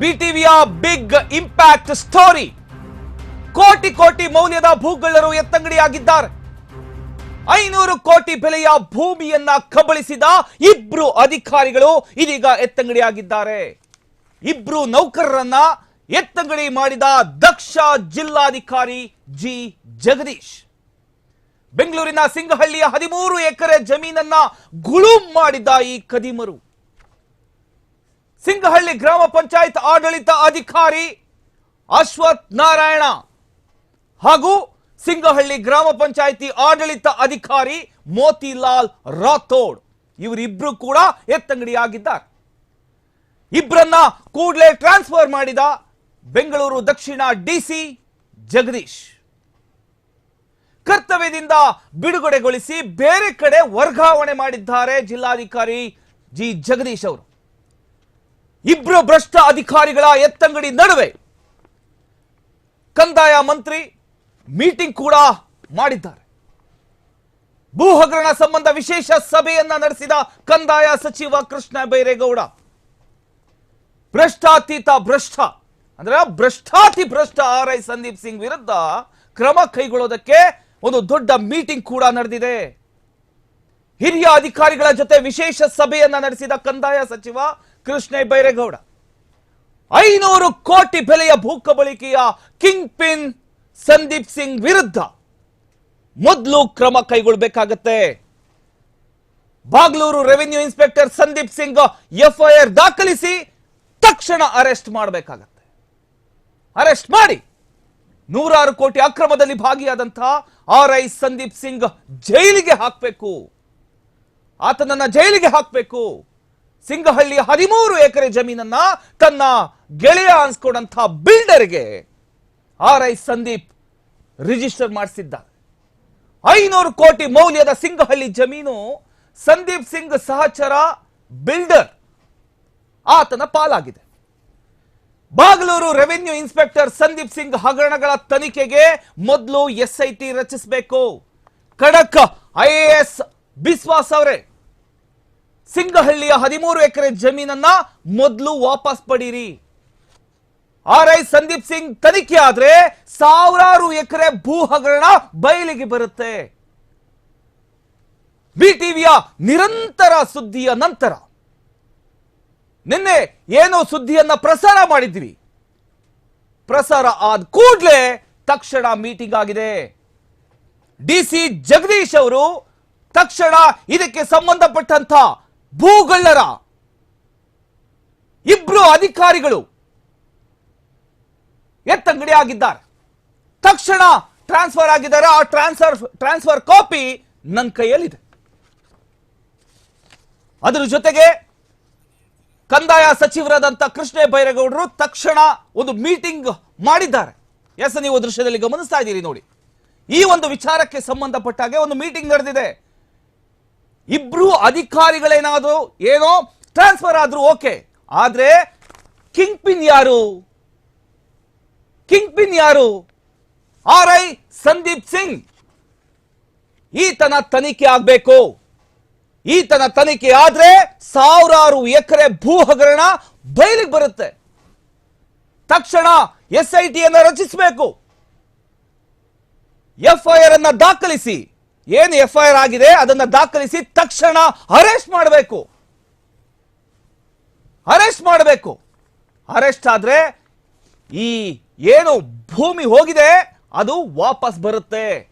ಬಿಟಿವಿಯ big impact story. ಕೋಟಿ ಕೋಟಿ ಮೌಲ್ಯದ ಭೂಗಳ್ಳರು ಎತ್ತಂಗಡಿಯಾಗಿದ್ದಾರೆ. ಐನೂರು ಕೋಟಿ ಬೆಲೆಯ ಭೂಮಿಯನ್ನ ಕಬಳಿಸಿದ ಇಬ್ರು ಅಧಿಕಾರಿಗಳು ಇದೀಗ ಎತ್ತಂಗಡಿಯಾಗಿದ್ದಾರೆ. ಇಬ್ರು ನೌಕರರನ್ನ ಎತ್ತಂಗಡಿ ಮಾಡಿದ ದಕ್ಷ ಜಿಲ್ಲಾಧಿಕಾರಿ ಜಿ. ಜಗದೀಶ್. ಬೆಂಗಳೂರಿನ ಸಿಂಗಹಳ್ಳಿಯ ಹದಿಮೂರು ಎಕರೆ ಜಮೀನನ್ನ ಗುಳು ಮಾಡಿದ ಈ ಕದಿಮರು. ಸಿಂಗಹಳ್ಳಿ ಗ್ರಾಮ ಪಂಚಾಯತ್ ಆಡಳಿತ ಅಧಿಕಾರಿ ಅಶ್ವಥ್ ನಾರಾಯಣ ಹಾಗೂ ಸಿಂಗಹಳ್ಳಿ ಗ್ರಾಮ ಪಂಚಾಯಿತಿ ಆಡಳಿತ ಅಧಿಕಾರಿ ಮೋತಿಲಾಲ್ ರಾಥೋಡ್ ಇವರಿಬ್ರು ಕೂಡ ಎತ್ತಂಗಡಿಯಾಗಿದ್ದಾರೆ. ಇಬ್ಬರನ್ನ ಕೂಡಲೇ ಟ್ರಾನ್ಸ್ಫರ್ ಮಾಡಿದ ಬೆಂಗಳೂರು ದಕ್ಷಿಣ ಡಿಸಿ ಜಗದೀಶ್. ಕರ್ತವ್ಯದಿಂದ ಬಿಡುಗಡೆಗೊಳಿಸಿ ಬೇರೆ ಕಡೆ ವರ್ಗಾವಣೆ ಮಾಡಿದ್ದಾರೆ ಜಿಲ್ಲಾಧಿಕಾರಿ ಜಿ ಜಗದೀಶ್ ಅವರು. ಇಬ್ರು ಭ್ರಷ್ಟ ಅಧಿಕಾರಿಗಳ ಎತ್ತಂಗಡಿ ನಡುವೆ ಕಂದಾಯ ಮಂತ್ರಿ ಮೀಟಿಂಗ್ ಕೂಡ ಮಾಡಿದ್ದಾರೆ. ಭೂ ಹಗರಣ ಸಂಬಂಧ ವಿಶೇಷ ಸಭೆಯನ್ನ ನಡೆಸಿದ ಕಂದಾಯ ಸಚಿವ ಕೃಷ್ಣ ಬೈರೇಗೌಡ. ಭ್ರಷ್ಟಾತೀತ ಭ್ರಷ್ಟ, ಅಂದ್ರೆ ಭ್ರಷ್ಟಾತಿ ಭ್ರಷ್ಟ ಆರ್ ಐ ಸಂದೀಪ್ ಸಿಂಗ್ ವಿರುದ್ಧ ಕ್ರಮ ಕೈಗೊಳ್ಳೋದಕ್ಕೆ ಒಂದು ದೊಡ್ಡ ಮೀಟಿಂಗ್ ಕೂಡ ನಡೆದಿದೆ. ಹಿರಿಯ ಅಧಿಕಾರಿಗಳ ಜೊತೆ ವಿಶೇಷ ಸಭೆಯನ್ನ ನಡೆಸಿದ ಕಂದಾಯ ಸಚಿವ ಕೃಷ್ಣ ಬೈರೇಗೌಡ. ಐನೂರು ಕೋಟಿ ಬೆಲೆಯ ಭೂಕಬಳಿಕೆಯ ಕಿಂಗ್ ಪಿನ್ ಸಂದೀಪ್ ಸಿಂಗ್ ವಿರುದ್ಧ ಮೊದಲು ಕ್ರಮ ಕೈಗೊಳ್ಳಬೇಕಾಗತ್ತೆ. Bagalur revenue inspector Sandeep Singh FIR ದಾಖಲಿಸಿ ತಕ್ಷಣ ಅರೆಸ್ಟ್ ಮಾಡಬೇಕಾಗತ್ತೆ. ಅರೆಸ್ಟ್ ಮಾಡಿ. ನೂರಾರು ಕೋಟಿ ಅಕ್ರಮದಲ್ಲಿ ಭಾಗಿಯಾದಂತಹ ಆರ್ ಐ ಸಂದೀಪ್ ಸಿಂಗ್ ಜೈಲಿಗೆ ಹಾಕಬೇಕು. ಆತನನ್ನ ಜೈಲಿಗೆ ಹಾಕಬೇಕು. ಸಿಂಗಹಳ್ಳಿಯ ಹದಿಮೂರು ಎಕರೆ ಜಮೀನನ್ನ ತನ್ನ ಗೆಳೆಯ ಅನ್ಸ್ಕೊಂಡಂತ ಬಿಲ್ಡರ್ಗೆ ಆರ್ ಐ ಸಂದೀಪ್ ರಿಜಿಸ್ಟರ್ ಮಾಡಿಸಿದ್ದ ಐನೂರು ಕೋಟಿ ಮೌಲ್ಯದ ಸಿಂಗಹಳ್ಳಿ ಜಮೀನು ಸಂದೀಪ್ ಸಿಂಗ್ ಸಹಚರ ಬಿಲ್ಡರ್ ಆತನ ಪಾಲಾಗಿದೆ. ಬಾಗಲೂರು ರೆವಿನ್ಯೂ ಇನ್ಸ್ಪೆಕ್ಟರ್ ಸಂದೀಪ್ ಸಿಂಗ್ ಹಗರಣಗಳ ತನಿಖೆಗೆ ಮೊದಲು ಎಸ್ಐಟಿ ರಚಿಸಬೇಕು. ಖಡಕ್ ಐಎಎಸ್ ಬಿಸ್ವಾಸ್ ಅವರೇ ಸಿಂಗಹಳ್ಳಿಯ ಹದಿಮೂರು ಎಕರೆ ಜಮೀನನ್ನ ಮೊದಲು ವಾಪಸ್ ಪಡೀರಿ. ಆರ್ ಐ ಸಂದೀಪ್ ಸಿಂಗ್ ತನಿಖೆ ಆದ್ರೆ ಸಾವಿರಾರು ಎಕರೆ ಭೂ ಹಗರಣ ಬಯಲಿಗೆ ಬರುತ್ತೆ. ಬಿಟಿವಿಯ ನಿರಂತರ ಸುದ್ದಿಯ ನಂತರ ನಿನ್ನೆ ಏನೋ ಸುದ್ದಿಯನ್ನ ಪ್ರಸಾರ ಮಾಡಿದ್ವಿ. ಪ್ರಸಾರ ಆದ ಕೂಡಲೇ ತಕ್ಷಣ ಮೀಟಿಂಗ್ ಆಗಿದೆ. ಡಿಸಿ ಜಗದೀಶ್ ಅವರು ತಕ್ಷಣ ಇದಕ್ಕೆ ಸಂಬಂಧಪಟ್ಟಂತ ಭೂಗಳ್ಳರ ಇಬ್ರು ಅಧಿಕಾರಿಗಳು ಎತ್ತಂಗಡಿ ಆಗಿದ್ದಾರೆ ತಕ್ಷಣ ಟ್ರಾನ್ಸ್ಫರ್ ಆಗಿದ್ದಾರೆ. ಆ ಟ್ರಾನ್ಸ್ಫರ್ ಟ್ರಾನ್ಸ್ಫರ್ ಕಾಪಿ ನನ್ನ ಕೈಯಲ್ಲಿದೆ. ಅದರ ಜೊತೆಗೆ ಕಂದಾಯ ಸಚಿವರಾದಂಥ ಕೃಷ್ಣ ಬೈರೇಗೌಡರು ತಕ್ಷಣ ಒಂದು ಮೀಟಿಂಗ್ ಮಾಡಿದ್ದಾರೆ. ಎಸ್, ನೀವು ದೃಶ್ಯದಲ್ಲಿ ಗಮನಿಸ್ತಾ ಇದ್ದೀರಿ ನೋಡಿ. ಈ ಒಂದು ವಿಚಾರಕ್ಕೆ ಸಂಬಂಧಪಟ್ಟ ಹಾಗೆ ಒಂದು ಮೀಟಿಂಗ್ ನಡೆದಿದೆ. ಇಬ್ರು ಅಧಿಕಾರಿಗಳೇನಾದ್ರು ಏನೋ ಟ್ರಾನ್ಸ್ಫರ್ ಆದ್ರೂ ಓಕೆ. ಆದ್ರೆ ಕಿಂಗ್ ಪಿನ್ ಯಾರು? ಕಿಂಗ್ ಪಿನ್ ಯಾರು? R I Sandeep Singh. ಈತನ ತನಿಖೆ ಆಗ್ಬೇಕು. ಈತನ ತನಿಖೆ ಆದ್ರೆ ಸಾವಿರಾರು ಎಕರೆ ಭೂ ಹಗರಣ ಬಯಲಿಗೆ ಬರುತ್ತೆ. ತಕ್ಷಣ ಎಸ್ ಐ ರಚಿಸಬೇಕು. ಎಫ್ಐಆರ್ ಅನ್ನ ದಾಖಲಿಸಿ. ಏನು ಆರ್ ಆಗಿದೆ ಅದನ್ನ ದಾಖಲಿಸಿ ತಕ್ಷಣ ಅರೆಸ್ಟ್ ಮಾಡಬೇಕು. ಅರೆಸ್ಟ್ ಮಾಡಬೇಕು. ಅರೆಸ್ಟ್ ಆದ್ರೆ ಈ ಏನು ಭೂಮಿ ಹೋಗಿದೆ ಅದು ವಾಪಸ್ ಬರುತ್ತೆ.